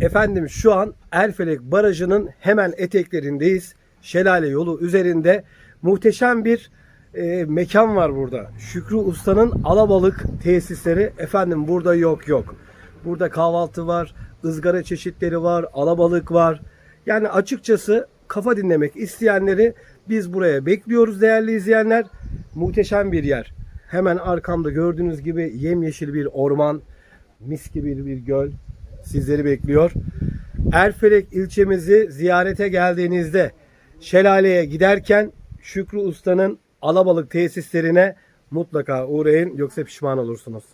Efendim şu an Erfelek Barajı'nın hemen eteklerindeyiz. Şelale yolu üzerinde muhteşem bir e, mekan var burada. Şükrü Usta'nın alabalık tesisleri efendim burada yok yok. Burada kahvaltı var, ızgara çeşitleri var, alabalık var. Yani açıkçası kafa dinlemek isteyenleri biz buraya bekliyoruz değerli izleyenler. Muhteşem bir yer. Hemen arkamda gördüğünüz gibi yemyeşil bir orman, mis gibi bir göl sizleri bekliyor. Erfelek ilçemizi ziyarete geldiğinizde şelaleye giderken Şükrü Usta'nın alabalık tesislerine mutlaka uğrayın yoksa pişman olursunuz.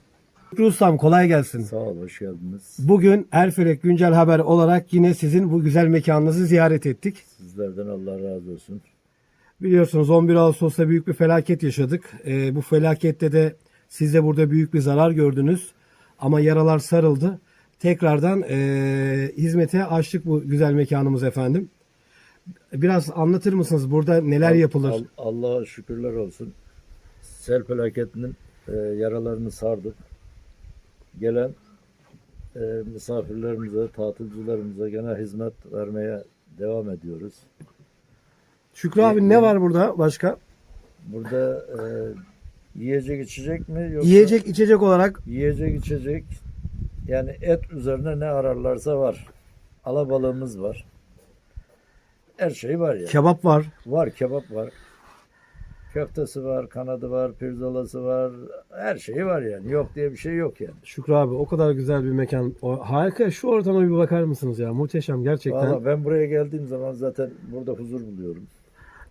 Şükrü Ustam kolay gelsin. Sağ ol, hoş geldiniz. Bugün Erfelek Güncel Haber olarak yine sizin bu güzel mekanınızı ziyaret ettik. Sizlerden Allah razı olsun. Biliyorsunuz 11 Ağustos'ta büyük bir felaket yaşadık. Ee, bu felakette de siz de burada büyük bir zarar gördünüz. Ama yaralar sarıldı. Tekrardan ee, hizmete açtık bu güzel mekanımız efendim. Biraz anlatır mısınız burada neler yapılır? Al- Allah'a şükürler olsun. Sel felaketinin e, yaralarını sardık. Gelen e, misafirlerimize, tatilcilerimize gene hizmet vermeye devam ediyoruz. Şükrü abi ne var burada başka? Burada e, yiyecek içecek mi yoksa Yiyecek içecek olarak yiyecek içecek yani et üzerine ne ararlarsa var. Alabalığımız var. Her şey var ya. kebap var. Var kebap var. Köftesi var, kanadı var, pirzolası var. Her şeyi var yani. Yok diye bir şey yok yani. Şükrü abi o kadar güzel bir mekan. O, harika. Şu ortama bir bakar mısınız ya? Muhteşem gerçekten. Valla ben buraya geldiğim zaman zaten burada huzur buluyorum.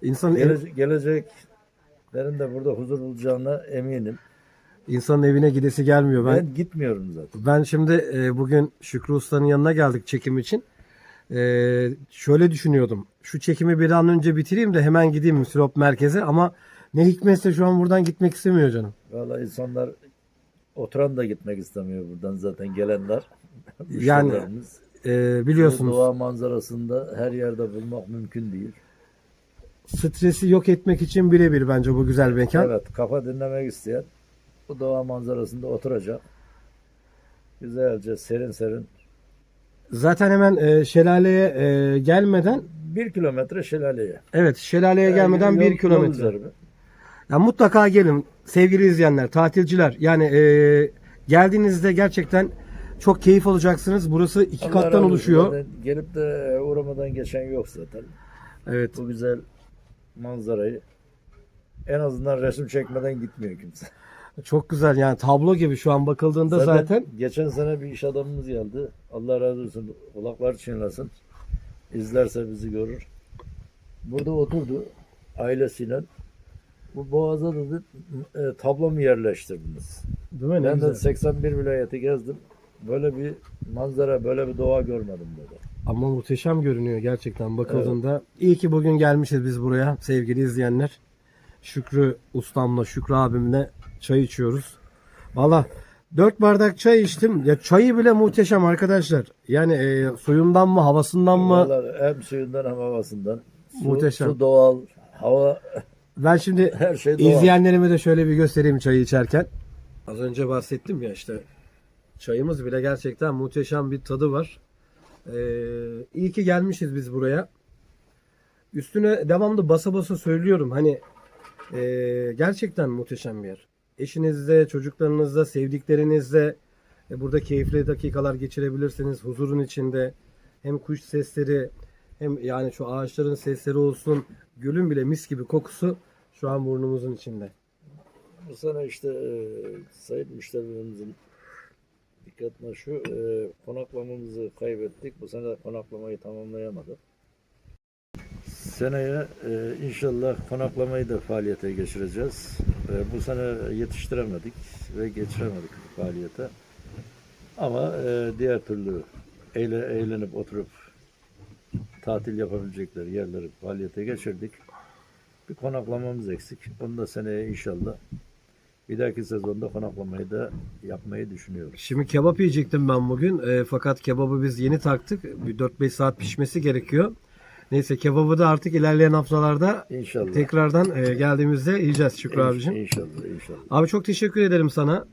İnsanın, ev- Gele- geleceklerin de burada huzur bulacağına eminim. İnsanın evine gidesi gelmiyor. Ben, Ben gitmiyorum zaten. ben şimdi e, bugün Şükrü Usta'nın yanına geldik çekim için. E, şöyle düşünüyordum. Şu çekimi bir an önce bitireyim de hemen gideyim Sinop merkeze ama ne hikmetse şu an buradan gitmek istemiyor canım. Valla insanlar oturan da gitmek istemiyor buradan zaten gelenler. Yani, Müşterilerimiz. E, Bu biliyorsunuz doğa manzarasında her yerde bulmak mümkün değil. stresi yok etmek için birebir bence bu güzel mekan. Evet, kafa dinlemek isteyen bu doğa manzarasında oturacak. Güzelce serin serin. Zaten hemen e, şelaleye e, gelmeden Bir kilometre şelaleye. evet şelaleye Yani gelmeden yol- bir yol kilometre. üzerine. Ya mutlaka gelin sevgili izleyenler, tatilciler. Yani e, geldiğinizde gerçekten çok keyif alacaksınız. Burası iki Allah kattan olsun. oluşuyor. Zaten Gelip de uğramadan geçen yok zaten. Evet. Bu güzel manzarayı en azından resim çekmeden gitmiyor kimse. Çok güzel yani tablo gibi şu an bakıldığında zaten, geçen sene bir iş adamımız geldi. Allah razı olsun. Kulaklar çınlasın. İzlerse bizi görür. Burada oturdu ailesiyle. Bu boğaza dedi e, tablo mu yerleştirdiniz? değil mi? Ne Ben de güzel. 81 vilayeti gezdim. Böyle bir manzara, böyle bir doğa görmedim dedi. Ama muhteşem görünüyor gerçekten bakıldığında. İyi ki bugün gelmişiz biz buraya sevgili izleyenler. Şükrü ustamla, Şükrü abimle çay içiyoruz. Valla dört bardak çay içtim. Ya çayı bile muhteşem arkadaşlar. Yani e, suyundan mı, havasından mı? Vallahi hem suyundan hem havasından. Su, Muhteşem. Su doğal, hava Ben şimdi her şey doğal. İzleyenlerime de şöyle bir göstereyim çayı içerken. Az önce bahsettim ya işte çayımız bile gerçekten muhteşem bir tadı var. Ee, iyi ki gelmişiz biz buraya. Üstüne devamlı basa basa söylüyorum hani ee, gerçekten muhteşem bir yer. Eşinizle, çocuklarınızla, sevdiklerinizle e, burada keyifli dakikalar geçirebilirsiniz huzurun içinde. Hem kuş sesleri hem yani şu ağaçların sesleri olsun, gülün bile mis gibi kokusu şu an burnumuzun içinde. Bu sene işte e, sayın müşterilerimizin dikkatine şu e, konaklamamızı kaybettik. Bu sene konaklamayı tamamlayamadık. Seneye e, inşallah konaklamayı da faaliyete geçireceğiz. E, bu sene yetiştiremedik ve geçiremedik faaliyete. Ama e, diğer türlü eğle, eğlenip oturup tatil yapabilecekleri yerleri faaliyete geçirdik. Bir konaklamamız eksik. Onu da seneye inşallah bir dahaki sezonda konaklamayı da yapmayı düşünüyoruz. Şimdi kebap yiyecektim ben bugün. E, fakat kebabı biz yeni taktık. Bir 4-5 saat pişmesi gerekiyor. Neyse kebabı da artık ilerleyen haftalarda İnşallah. tekrardan e, geldiğimizde yiyeceğiz Şükrü İnş- abicim. İnşallah, inşallah. Abi çok teşekkür ederim sana.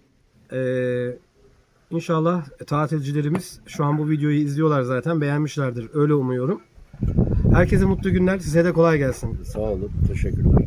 Ee, İnşallah tatilcilerimiz şu an bu videoyu izliyorlar zaten. Beğenmişlerdir. Öyle umuyorum. Herkese mutlu günler. Size de kolay gelsin. Sağ olun. Teşekkürler.